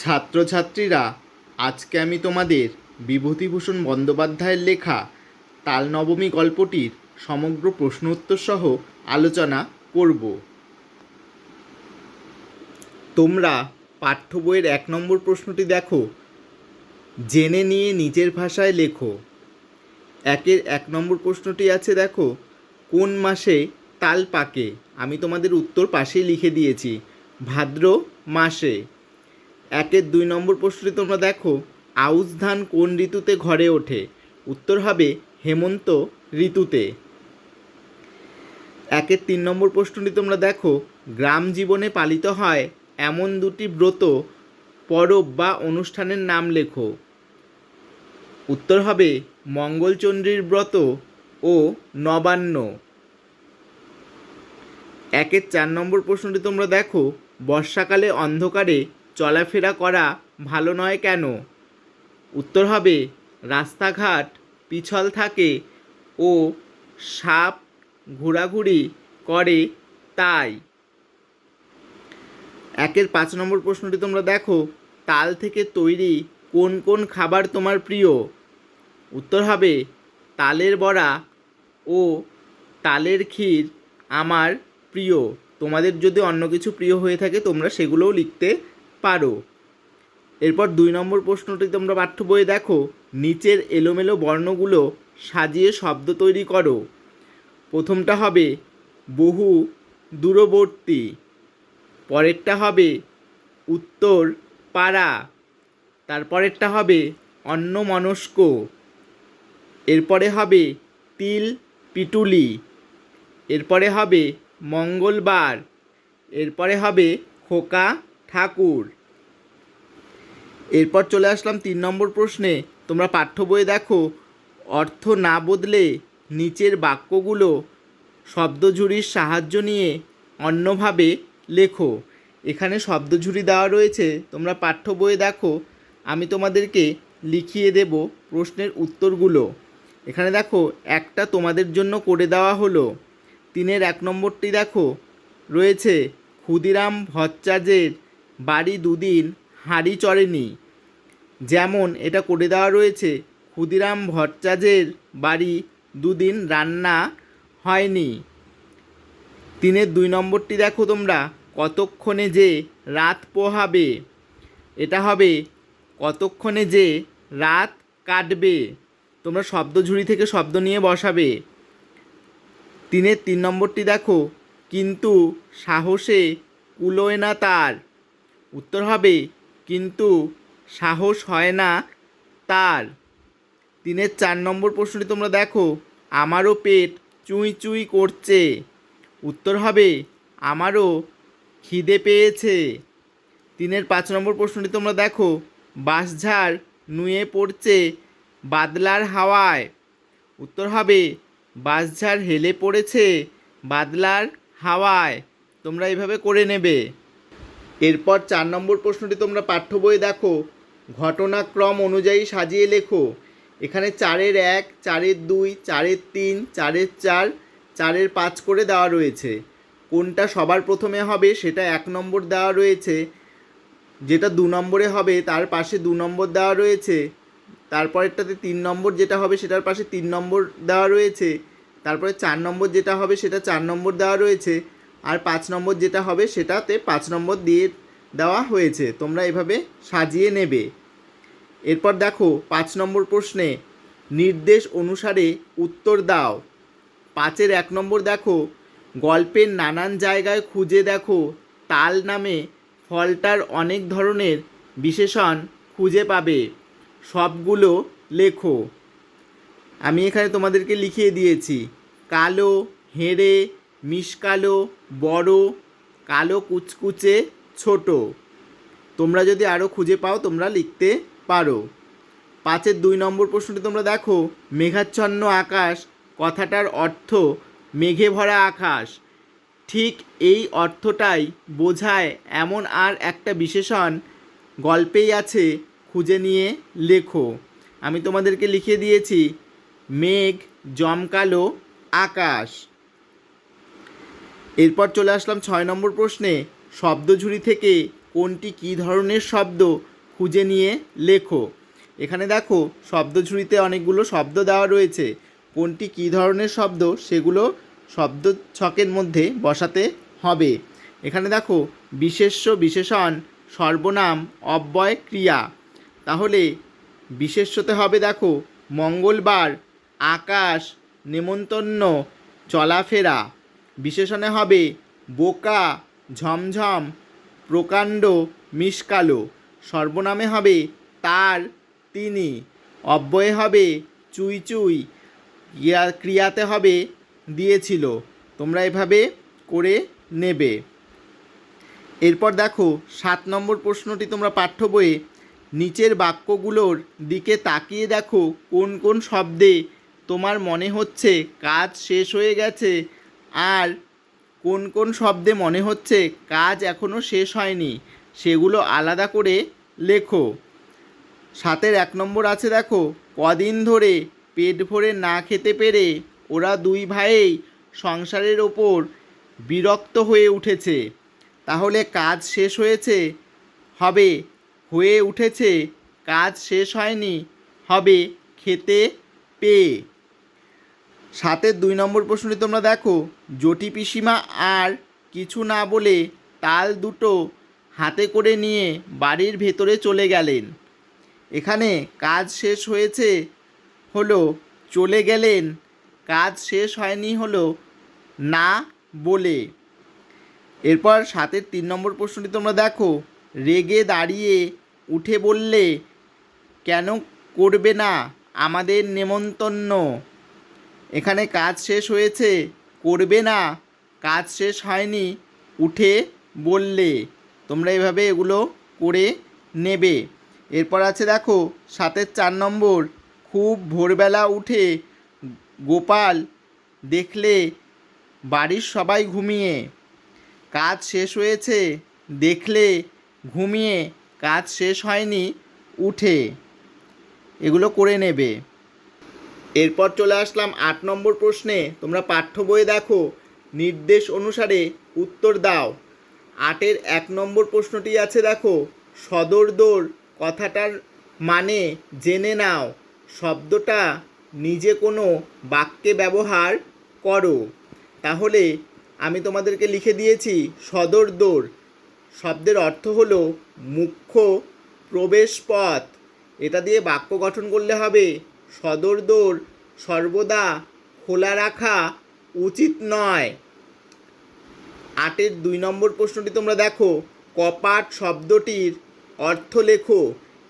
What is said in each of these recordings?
ছাত্রছাত্রীরা, আজকে আমি তোমাদের বিভূতিভূষণ বন্দ্যোপাধ্যায়ের লেখা তাল নবমী গল্পটির সমগ্র প্রশ্ন উত্তর সহ আলোচনা করব। তোমরা পাঠ্য বইয়ের এক নম্বর প্রশ্নটি দেখো। জেনে নিয়ে নিজের ভাষায় লেখো। একের এক নম্বর প্রশ্নটি আছে, দেখো, কোন মাসে তাল পাকে? আমি তোমাদের উত্তর পাশেই লিখে দিয়েছি, ভাদ্র মাসে। একের দুই নম্বর প্রশ্নটি তোমরা দেখো। আউশ ধান কোন ঋতুতে ঘরে ওঠে? উত্তর হবে হেমন্ত ঋতুতে। একের তিন নম্বর প্রশ্নটি তোমরা দেখো। গ্রাম জীবনে পালিত হয় এমন দুটি ব্রত, পরব বা অনুষ্ঠানের নাম লেখো। উত্তর হবে মঙ্গলচন্দ্রীর ব্রত ও নবান্ন। একের চার নম্বর প্রশ্নটি তোমরা দেখো। বর্ষাকালে অন্ধকারে চলাফেরা করা ভালো নয় কেন? উত্তর হবে, রাস্তাঘাট পিছল থাকে ও সাপ ঘোরাঘুরি করে তাই। একের পাঁচ নম্বর প্রশ্নটি তোমরা দেখো, তাল থেকে তৈরি কোন কোন খাবার তোমার প্রিয়? উত্তর হবে, তালের বড়া ও তালের ক্ষীর আমার প্রিয়। তোমাদের যদি অন্য কিছু প্রিয় হয়ে থাকে, তোমরা সেগুলোও লিখতে পারো। এরপর দুই নম্বর প্রশ্নটি তোমরা পাঠ্য বইয়ে দেখো। নিচের এলোমেলো বর্ণগুলো সাজিয়ে শব্দ তৈরি করো। প্রথমটা হবে বহু দূরবর্তী। পরেরটা হবে উত্তর পাড়া। তারপরেরটা হবে অন্যমনস্ক। এরপরে হবে তিল পিটুলি। এরপরে হবে মঙ্গলবার। এরপরে হবে খোকা ঠাকুর। এরপর চলে আসলাম তিন নম্বর প্রশ্নে। তোমরা পাঠ্য বইয়ে দেখো, অর্থ না বদলে নিচের বাক্যগুলো শব্দঝুরির সাহায্য নিয়ে অন্যভাবে লেখো। এখানে শব্দঝুরি দেওয়া রয়েছে। তোমরা পাঠ্য বইয়ে দেখো, আমি তোমাদেরকে লিখিয়ে দেব প্রশ্নের উত্তরগুলো। এখানে দেখো, একটা তোমাদের জন্য করে দেওয়া হলো। তিনের এক নম্বরটি দেখো, রয়েছে, ক্ষুদিরাম ভট্টাচার্যের বাড়ি দুদিন হাঁড়ি চড়েনি। যেমন এটা করে দেওয়া রয়েছে, ক্ষুদিরাম ভট্টাচার্যের বাড়ি দুদিন রান্না হয়নি। তিনের দুই নম্বরটি দেখো তোমরা, কতক্ষণে যে রাত পোহাবে। এটা হবে কতক্ষণে যে রাত কাটবে। তোমরা শব্দ ঝুড়ি থেকে শব্দ নিয়ে বসাবে। তিনের তিন নম্বরটি দেখো, কিন্তু সাহসে কুলোয় না তার। উত্তর হবে, কিন্তু সাহস হয় না তার। তিনের চার নম্বর প্রশ্নটি তোমরা দেখো, আমারও পেট চুঁই চুঁই করছে। উত্তর হবে, আমারও খিদে পেয়েছে। তিনের পাঁচ নম্বর প্রশ্নটি তোমরা দেখো, বাঁশঝাড় নুয়ে পড়ছে বাদলার হাওয়ায়। উত্তর হবে, বাঁশঝাড় হেলে পড়েছে বাদলার হাওয়ায়। তোমরা এইভাবে করে নেবে। এরপর চার নম্বর প্রশ্নটি তোমরা পাঠ্য বইয়ে দেখো। ঘটনাক্রম অনুযায়ী সাজিয়ে লেখো। এখানে চারের এক, চারের দুই, চারের তিন, চারের চার, চারের পাঁচ করে দেওয়া রয়েছে। কোনটা সবার প্রথমে হবে সেটা এক নম্বর দেওয়া রয়েছে। যেটা দু নম্বরে হবে তার পাশে দু নম্বর দেওয়া রয়েছে। তারপরেরটাতে তিন নম্বর যেটা হবে সেটার পাশে তিন নম্বর দেওয়া রয়েছে। তারপরে চার নম্বর যেটা হবে সেটা চার নম্বর দেওয়া রয়েছে। আর পাঁচ নম্বর যেটা হবে সেটাতে পাঁচ নম্বর দিয়ে দেওয়া হয়েছে। তোমরা এভাবে সাজিয়ে নেবে। এরপর দেখো, পাঁচ নম্বর প্রশ্নে নির্দেশ অনুসারে উত্তর দাও। পাঁচের এক নম্বর দেখো, গল্পের নানান জায়গায় খুঁজে দেখো, তাল নামে ফলটার অনেক ধরনের বিশেষণ খুঁজে পাবে। সবগুলো লেখো। আমি এখানে তোমাদেরকে লিখিয়ে দিয়েছি, কালো, হেঁড়ে মিসকালো বড়, কালো, কুচকুচে, ছোট। তোমরা যদি আরও খুঁজে পাও, তোমরা লিখতে পারো। পাঁচের দুই নম্বর প্রশ্নটি তোমরা দেখো। মেঘাচ্ছন্ন আকাশ, কথাটার অর্থ মেঘে ভরা আকাশ। ঠিক এই অর্থটাই বোঝায় এমন আর একটা বিশেষণ গল্পেই আছে, খুঁজে নিয়ে লেখো। আমি তোমাদেরকে লিখে দিয়েছি, মেঘ জমকালো আকাশ। এরপর চলে আসলাম ছয় নম্বর প্রশ্নে শব্দঝুরি থেকে কোনটি কী ধরনের শব্দ খুঁজে নিয়ে লেখো। এখানে দেখো শব্দ ঝুড়িতে অনেকগুলো শব্দ দেওয়া রয়েছে। কোনটি কী ধরনের শব্দ, সেগুলো শব্দ ছকের মধ্যে বসাতে হবে। এখানে দেখো, বিশেষ্য বিশেষণ, সর্বনাম, অব্যয় ক্রিয়া। তাহলে বিশেষ্যতে হবে দেখো, মঙ্গলবার, আকাশ, নেমন্তন্ন, চলাফেরা। বিশেষণে হবে বোকা, ঝমঝম, প্রকাণ্ড মিসকালো সর্বনামে হবে তার, তিনি। অব্যয়ে হবে চুই চুই। ক্রিয়া, ক্রিয়াতে হবে দিয়েছিল। তোমরা এভাবে করে নেবে। এরপর দেখো, সাত নম্বর প্রশ্নটি তোমরা পাঠ্য বইয়ে নিচের বাক্যগুলোর দিকে তাকিয়ে দেখো, কোন কোন শব্দে তোমার মনে হচ্ছে কাজ শেষ হয়ে গেছে আর কোন কোন শব্দে মনে হচ্ছে কাজ এখনও শেষ হয়নি, সেগুলো আলাদা করে লেখো। সাতের এক নম্বর আছে দেখো, কদিন ধরে পেট ভরে না খেতে পেরে ওরা দুই ভাইয়েই সংসারের ওপর বিরক্ত হয়ে উঠেছে। তাহলে কাজ শেষ হয়েছে? হবে। হয়ে উঠেছে। কাজ শেষ হয়নি? হবে। খেতে পেয়ে। সাতের দুই নম্বর প্রশ্নটি তোমরা দেখো। জটি পিসিমা আর কিছু না বলে তাল দুটো হাতে করে নিয়ে বাড়ির ভেতরে চলে গেলেন। এখানে কাজ শেষ হয়েছে হলো, চলে গেলেন। কাজ শেষ হয়নি হলো, না বলে। এরপর সাতের তিন নম্বর প্রশ্নটি তোমরা দেখো। রেগে দাঁড়িয়ে উঠে বললে, কেন করবে না আমাদের নেমন্তন্ন? এখানে কাজ শেষ হয়েছে। করবে না। কাজ শেষ হয়নি। উঠে বললে। তোমরা এভাবে এগুলো করে নেবে। এরপর আছে দেখো, সাতের চার নম্বর। খুব ভোরবেলা উঠে গোপাল দেখলে বাড়ির সবাই ঘুমিয়ে। কাজ শেষ হয়েছে। দেখলে ঘুমিয়ে। কাজ শেষ হয়নি। উঠে এগুলো করে নেবে। এরপর চলে আসলাম আট নম্বর প্রশ্নে। তোমরা পাঠ্য বইয়ে দেখো, নির্দেশ অনুসারে উত্তর দাও। আটের এক নম্বর প্রশ্নটি আছে, দেখো, সদর দোর কথাটার মানে জেনে নাও, শব্দটা নিজে কোনো বাক্যে ব্যবহার করো। তাহলে আমি তোমাদেরকে লিখে দিয়েছি, সদর দোর শব্দের অর্থ হলো মুখ্য প্রবেশপথ। এটা দিয়ে বাক্য গঠন করলে হবে সদর দোর সর্বদা খোলা রাখা উচিত নয়। আটের দুই নম্বর প্রশ্নটি তোমরা দেখো। কপাট শব্দটির অর্থ লেখো।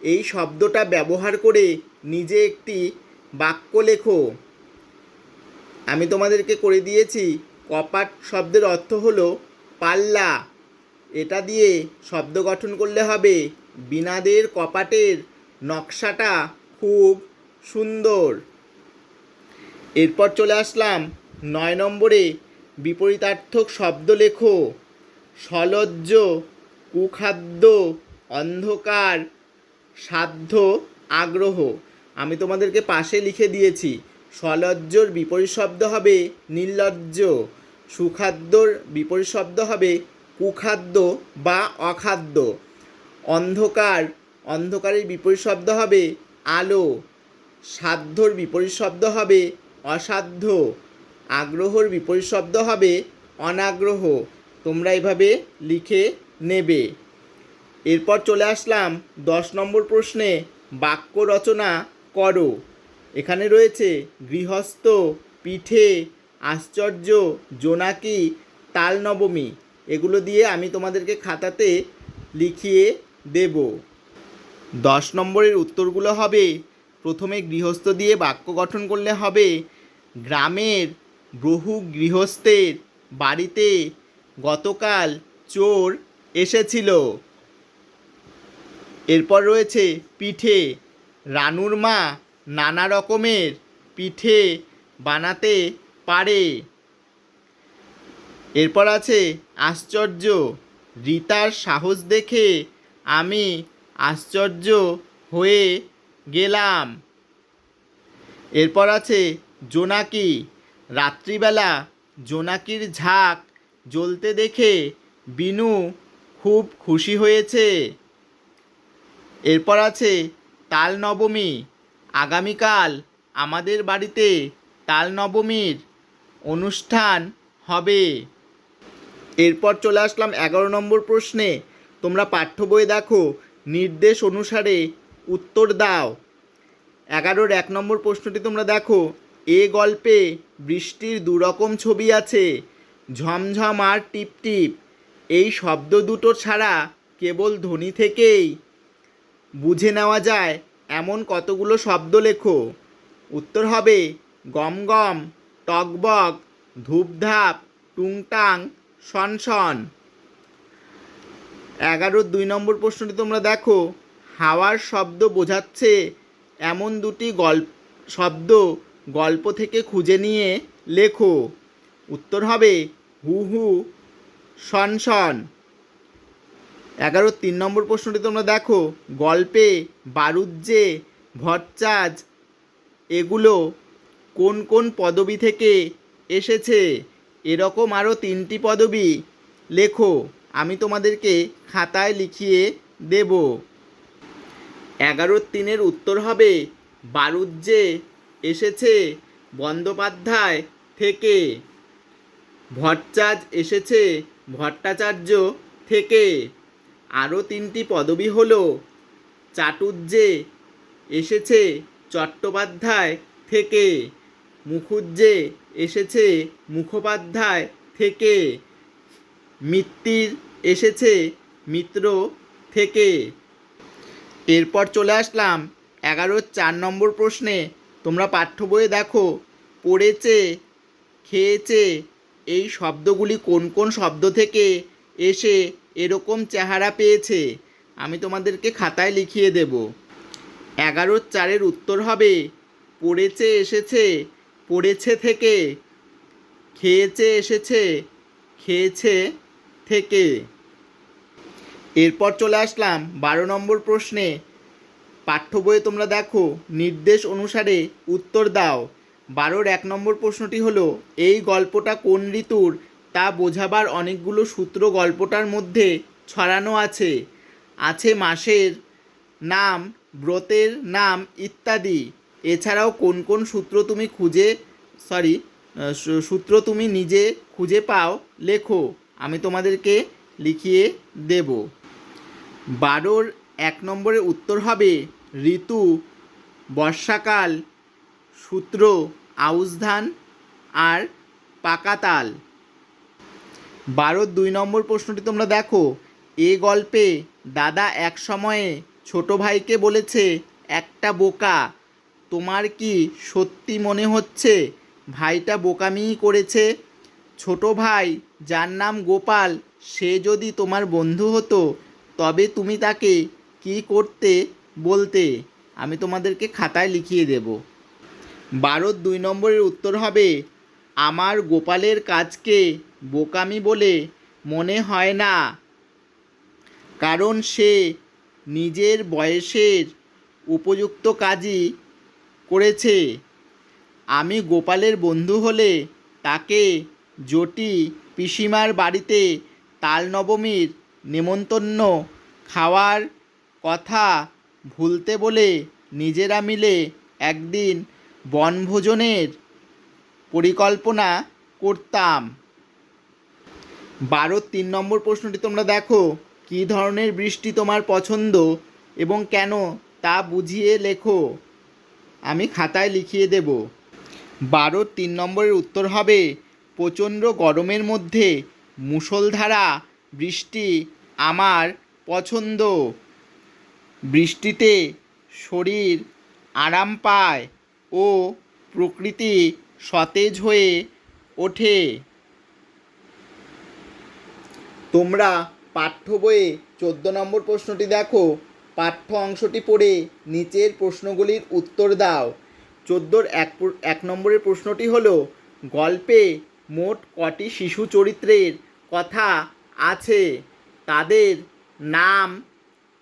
এই শব্দটা ব্যবহার করে নিজে একটি বাক্য লেখো। আমি তোমাদেরকে করে দিয়েছি। কপাট শব্দের অর্থ হলো পাল্লা। এটা দিয়ে শব্দ গঠন করলে হবে। বিনাদের কপাটের নকশাটা খুব সুন্দর। এরপর চলে আসলাম নয় নম্বরে বিপরীতার্থক শব্দ লেখো। সলজ্জ, কুখাদ্য, অন্ধকার, সাধ্য, আগ্রহ। আমি তোমাদেরকে পাশে লিখে দিয়েছি। সলজ্জর বিপরীত শব্দ হবে নির্লজ্জ। সুখাদ্যর বিপরীত শব্দ হবে কুখাদ্য বা অখাদ্য। অন্ধকার, অন্ধকারের বিপরীত শব্দ হবে আলো। সাধ্যর বিপরীত শব্দ হবে অসাধ্য। আগ্রহর বিপরীত শব্দ হবে অনাগ্রহ। তোমরা এভাবে লিখে নেবে। এরপর চলে আসলাম দশ নম্বর প্রশ্নে, বাক্য রচনা করো। এখানে রয়েছে, গৃহস্থ, পিঠে, আশ্চর্য, জোনাকি তাল নবমী এগুলো দিয়ে আমি তোমাদেরকে খাতাতে লিখিয়ে দেব। দশ নম্বরের উত্তরগুলো হবে প্রথমে গৃহস্থ দিয়ে বাক্য গঠন করলে হবে, গ্রামের বহু গৃহস্থের বাড়িতে গতকাল চোর এসেছিল। এরপর রয়েছে পিঠে। রানুর মা নানা রকমের পিঠে বানাতে পারে। এরপর আছে, আশ্চর্য, রিতার সাহস দেখে আমি আশ্চর্য হয়ে গেলাম। এরপর আছে জোনাকি। রাত্রিবেলা জোনাকির ঝাঁক জ্বলতে দেখে বিনু খুব খুশি হয়েছে। এরপর আছে তাল নবমী আগামীকাল আমাদের বাড়িতে তাল নবমীর অনুষ্ঠান হবে। এরপর চলে আসলাম এগারো নম্বর প্রশ্নে। তোমরা পাঠ্য বই দেখো। নির্দেশ অনুসারে উত্তর দাও। এগারোর এক নম্বর প্রশ্নটি তোমরা দেখো। এ গল্পে বৃষ্টির দুরকম ছবি আছে। ঝমঝম আর টিপ টিপ এই শব্দ দুটো ছাড়া কেবল ধ্বনি থেকেই। বুঝে নেওয়া যায়, এমন কতগুলো শব্দ লেখো। উত্তর হবে, গম গম টকবক ধূপধাপ, টুংটাং শনশন এগারোর দুই নম্বর প্রশ্নটি তোমরা দেখো। হাওয়ার শব্দ বোঝাচ্ছে এমন দুটি গল্প শব্দ গল্প থেকে খুঁজে নিয়ে লেখো। উত্তর হবে হু হু, শন শন। এগারো, তিন নম্বর প্রশ্নটি তোমরা দেখো। গল্পে বারুজ্জে ভট্টাজ এগুলো কোন কোন পদবি থেকে এসেছে? এরকম আরও তিনটি পদবি লেখো। আমি তোমাদেরকে খাতায় লিখিয়ে দেব। এগারোর তিনের উত্তর হবে বারুজ্জে এসেছে বন্দ্যোপাধ্যায় থেকে। ভট্টাচ এসেছে ভট্টাচার্য থেকে। আরও তিনটি পদবি হলো চাটুজ্জে এসেছে চট্টোপাধ্যায় থেকে। মুখুজ্জে এসেছে মুখোপাধ্যায় থেকে। মিত্তির এসেছে মিত্র থেকে। এরপর চলে আসলাম এগারোর চার নম্বর প্রশ্নে। তোমরা পাঠ্য বইয়ে দেখো, পড়েছে, খেয়েছে, এই শব্দগুলি কোন কোন শব্দ থেকে এসে এরকম চেহারা পেয়েছে, আমি তোমাদেরকে খাতায় লিখিয়ে দেব। এগারোর চারের উত্তর হবে, পড়েছে, এসেছে, পড়েছে থেকে, খেয়েছে, এসেছে, খেয়েছে থেকে। এরপর চলে আসলাম বারো নম্বর প্রশ্নে। পাঠ্য বইয়ে তোমরা দেখো, নির্দেশ অনুসারে উত্তর দাও। বারোর এক নম্বর প্রশ্নটি হলো, এই গল্পটা কোন ঋতুর? তা বোঝাবার অনেকগুলো সূত্র গল্পটার মধ্যে ছড়ানো আছে। আছে মাসের নাম, ব্রতের নাম ইত্যাদি। এছাড়াও কোন কোন সূত্র তুমি খুঁজে সরি সূত্র তুমি নিজে খুঁজে পাও লেখো। আমি তোমাদেরকে লিখিয়ে দেব। বারোর এক নম্বরের উত্তর হবে ঋতু, বর্ষাকাল, সূত্র আউশ ধান আর পাকাতাল বারোর দুই নম্বর প্রশ্নটি তোমরা দেখো। এ গল্পে দাদা এক সময়ে ছোট ভাইকে বলেছে, একটা বোকা, তোমার কি সত্যি মনে হচ্ছে? ভাইটা বোকামিই করেছে। ছোট ভাই, যার নাম গোপাল, সে যদি তোমার বন্ধু হতো তবে তুমি তাকে কি করতে বলতে আমি তোমাদেরকে খাতায় লিখিয়ে দেব। বারোর দুই নম্বরের উত্তর হবে, আমার গোপালের কাজকে বোকামি বলে মনে হয় না। কারণ সে নিজের বয়সের উপযুক্ত কাজই করেছে। আমি গোপালের বন্ধু হলে তাকে জটি পিসিমার বাড়িতে তাল নবমীর নেমন্তন্ন খাওয়ার কথা ভুলতে বলে নিজেরা মিলে একদিন বনভোজনের পরিকল্পনা করতাম। বারো, তিন নম্বর প্রশ্নটি তোমরা দেখো, কী ধরনের বৃষ্টি তোমার পছন্দ এবং কেন তা বুঝিয়ে লেখো। আমি খাতায় লিখিয়ে দেব। বারো, তিন নম্বরের উত্তর হবে, প্রচণ্ড গরমের মধ্যে মুষলধারা বৃষ্টি আমার পছন্দ। বৃষ্টিতে শরীর আরাম পায় ও প্রকৃতি সতেজ হয়ে ওঠে। তোমরা পাঠ্য বইয়ে চোদ্দ নম্বর প্রশ্নটি দেখো। পাঠ্য অংশটি পড়ে নিচের প্রশ্নগুলির উত্তর দাও। চোদ্দোর এক এক নম্বরের প্রশ্নটি হলো, গল্পে মোট কটি শিশু চরিত্রের কথা আছে? তাদের নাম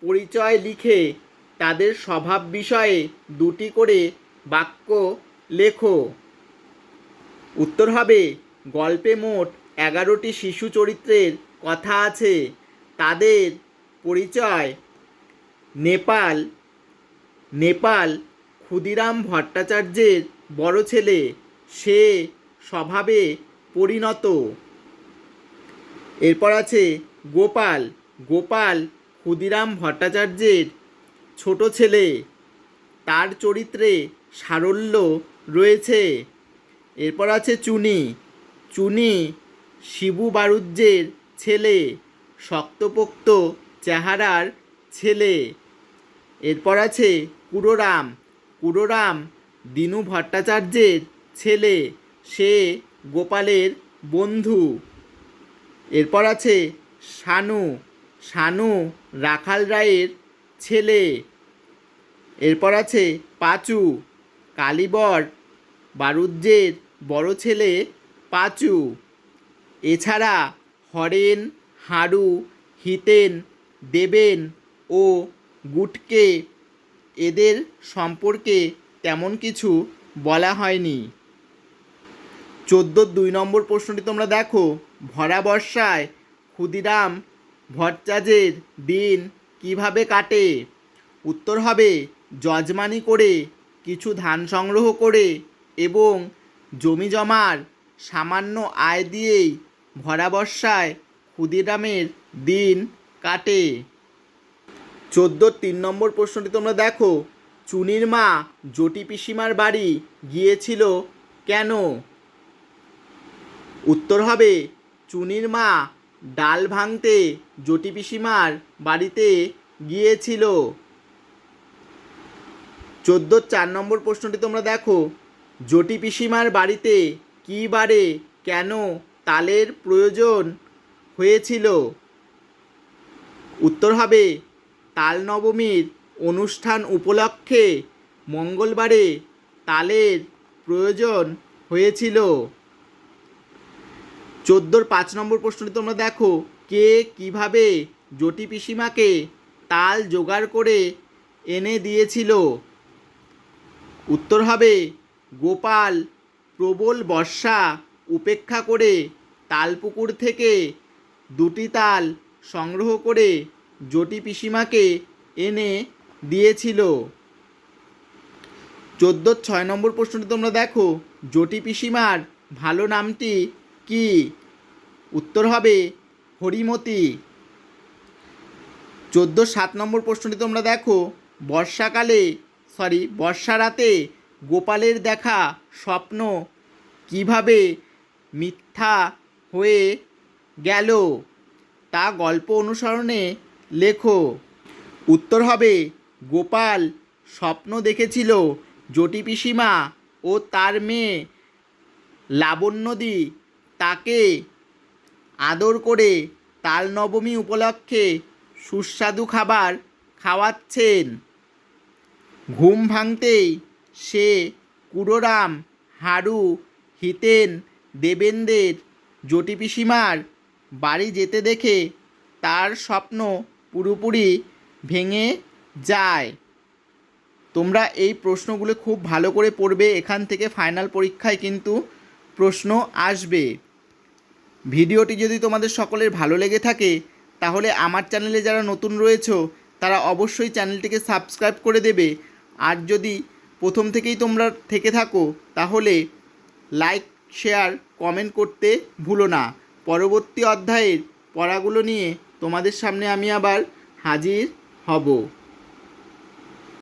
পরিচয় লিখে তাদের স্বভাব বিষয়ে দুটি করে বাক্য লেখো। উত্তর হবে, গল্পে মোট এগারোটি শিশু চরিত্রের কথা আছে। তাদের পরিচয় নেপাল নেপাল ক্ষুদিরাম ভট্টাচার্যের বড় ছেলে। সে স্বভাবে পরিণত। এরপর আছে গোপাল গোপাল, ক্ষুদিরাম ভট্টাচার্যের ছোট ছেলে। তার চরিত্রে সারল্য রয়েছে। এরপর আছে চুনি। চুনি শিবু বারুজ্যের ছেলে, শক্তপোক্ত চেহারার ছেলে। এরপর আছে কুরোরাম কুরোরাম দিনু ভট্টাচার্যের ছেলে। সে গোপালের বন্ধু। এরপর আছে শানু শানু রাখাল রায়ের ছেলে। এরপর আছে পাঁচু, কালীবর, বারুজ্যের বড় ছেলে পাঁচু। এছাড়া হরেন হাড়ু হিতেন, দেবেন ও গুটকে, এদের সম্পর্কে তেমন কিছু বলা হয়নি। চোদ্দোর দুই নম্বর প্রশ্নটি তোমরা দেখো, ভরা বর্ষায় ক্ষুদিরাম, ভট্টাচার্যের দিন কীভাবে কাটে? উত্তর হবে, যজমানি করে, কিছু ধান সংগ্রহ করে এবং জমি জমার সামান্য আয় দিয়েই ভরা বর্ষায় ক্ষুদিরামের দিন কাটে। চোদ্দোর তিন নম্বর প্রশ্নটি তোমরা দেখো, চুনির মা জটি পিসিমার বাড়ি গিয়েছিল কেন? উত্তর হবে, চুনির মা ডাল ভাঙতে জটি পিসিমার বাড়িতে গিয়েছিল। চোদ্দোর চার নম্বর প্রশ্নটি তোমরা দেখো। জটি পিসিমার বাড়িতে কী বারে কেন তালের প্রয়োজন হয়েছিল? উত্তর হবে, তাল নবমীর অনুষ্ঠান উপলক্ষে মঙ্গলবারে তালের প্রয়োজন হয়েছিল। চোদ্দোর পাঁচ নম্বর প্রশ্নটি তোমরা দেখো। কে কীভাবে জটি পিসিমাকে তাল জোগাড় করে এনে দিয়েছিল? উত্তর হবে, গোপাল প্রবল বর্ষা উপেক্ষা করে তালপুকুর থেকে দুটি তাল সংগ্রহ করে জটি পিসিমাকে এনে দিয়েছিল। চোদ্দ ছয় নম্বর প্রশ্নটি তোমরা দেখো, জটি পিসিমার ভালো নামটি কি? উত্তর হবে হরিমতি। চোদ্দ সাত নম্বর প্রশ্নটি তোমরা দেখো। বর্ষাকালে সরি বর্ষা রাতে গোপালের দেখা স্বপ্ন কীভাবে মিথ্যা হয়ে গেল তা গল্প অনুসরণে লেখো। উত্তর হবে, গোপাল স্বপ্ন দেখেছিল জটি পিসিমা ও তার মেয়ে লাবণ্যদি তাকে আদর করে তাল নবমী উপলক্ষে সুস্বাদু খাবার খাওয়াচ্ছেন। ঘুম ভাঙতেই সে কুড়োরাম হাড়ু হিতেন, দেবেন্দের জটি পিসিমার বাড়ি যেতে দেখে তার স্বপ্ন পুরোপুরি ভেঙে যায়। তোমরা এই প্রশ্নগুলো খুব ভালো করে পড়বে, এখান থেকে ফাইনাল পরীক্ষায় কিন্তু প্রশ্ন আসবে। ভিডিওটি যদি তোমাদের সকলের ভালো লেগে থাকে, তাহলে আমার চ্যানেলে যারা নতুন রয়েছো, তারা অবশ্যই চ্যানেলটিকে সাবস্ক্রাইব করে দেবে। আর যদি প্রথম থেকেই তোমরা থেকে থাকো, তাহলে লাইক, শেয়ার, কমেন্ট করতে ভুলো না। পরবর্তী অধ্যায়ের পড়াগুলো নিয়ে তোমাদের সামনে আমি আবার হাজির হব।